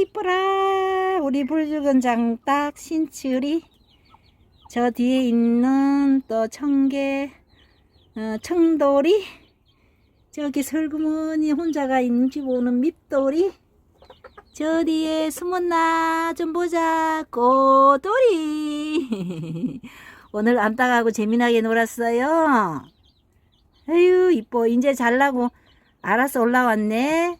이뻐라. 우리 붉은 장딱 신치리 저 뒤에 있는 또 청개 어, 청돌이. 저기 설구머니 혼자가 있는 집 오는 밑돌이. 저 뒤에 숨었나 좀 보자 꼬돌이. 오늘 암탉하고 재미나게 놀았어요. 에휴 이뻐. 이제 잘라고 알아서 올라왔네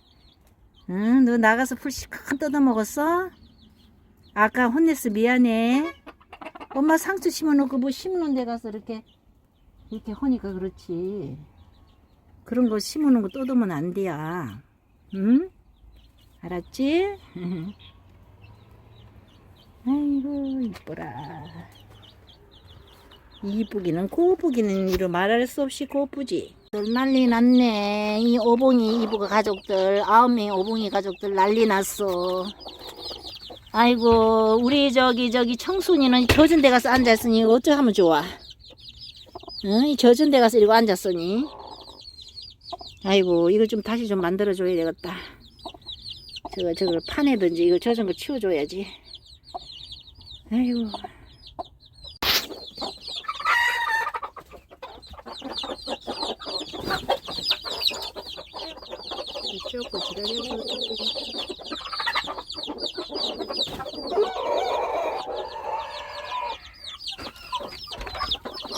응, 너 나가서 풀 실컷 뜯어 먹었어? 아까 혼냈어 미안해. 엄마 상추 심어놓고 뭐 심는 데 가서 이렇게 이렇게 하니까 그렇지. 그런 거 심어놓은 거 뜯으면 안 돼야. 응? 알았지? 아이고 이뻐라. 이쁘기는 고쁘기는 이로 말할 수 없이 고쁘지. 들 난리 났네. 이 오봉이 이브 가족들 아홉 명의 오봉이 가족들 난리 났어. 아이고 우리 저기 저기 청순이는 젖은 데 가서 앉았으니 어쩌 하면 좋아. 응? 이 젖은 데 가서 이러고 앉았으니. 아이고 이걸 좀 다시 좀 만들어 줘야 되겠다. 저거 저걸 파내든지 이거 젖은 거 치워줘야지. 아이고. 이쪽고 지랄해서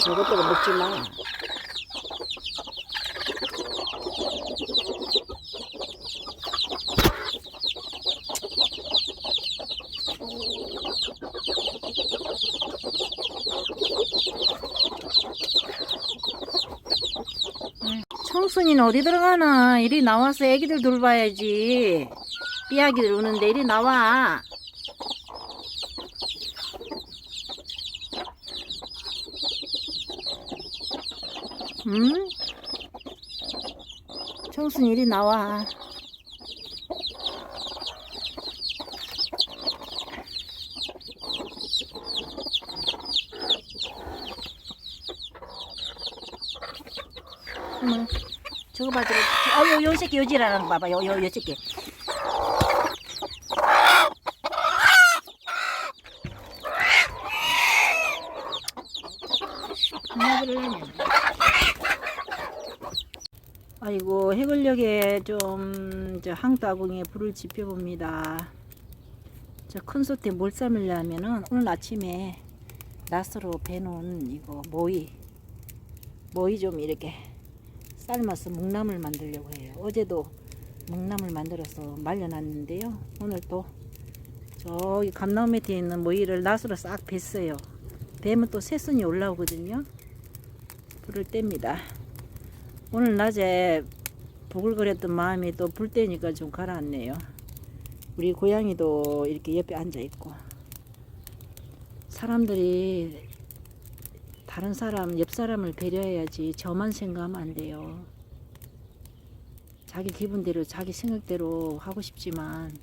저것들은 먹지 마. 청 순이는 어디 들어가나? 이리 나와서 애기들 돌봐야지. 삐아기들 우는데 이리 나와. 응? 청순 이리 나와. 어머, 저거 봐, 저거. 아, 요, 요 새끼 요지라는 거 봐봐, 요, 요, 요 새끼. 아이고 해골역에 좀 저 항도아궁에 불을 지펴봅니다. 저 큰 솥에 뭘 삶으려면은 오늘 아침에 낫으로 배놓은 이거 모이 모이 좀 이렇게 삶아서 묵나물 만들려고 해요. 어제도 묵나물 만들어서 말려놨는데요. 오늘 또 저기 감나무 밑에 있는 모이를 낫으로 싹 뱄어요. 배면 또 새순이 올라오거든요. 불을 뗍니다. 오늘 낮에 보글거렸던 마음이 또 불 때니까 좀 가라앉네요. 우리 고양이도 이렇게 옆에 앉아 있고 사람들이 다른 사람, 옆 사람을 배려해야지 저만 생각하면 안 돼요. 자기 기분대로, 자기 생각대로 하고 싶지만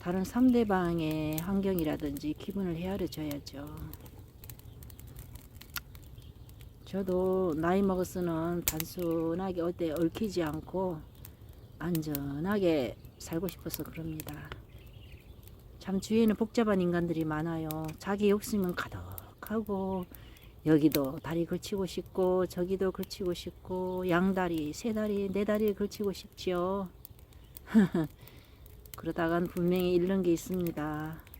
다른 상대방의 환경이라든지 기분을 헤아려 줘야죠. 저도 나이 먹었으는 단순하게 어디 얽히지 않고 안전하게 살고 싶어서 그럽니다. 참 주위에는 복잡한 인간들이 많아요. 자기 욕심은 가득하고 여기도 다리 걸치고 싶고 저기도 걸치고 싶고 양다리, 세다리, 네다리 걸치고 싶지요. 그러다간 분명히 잃는 게 있습니다.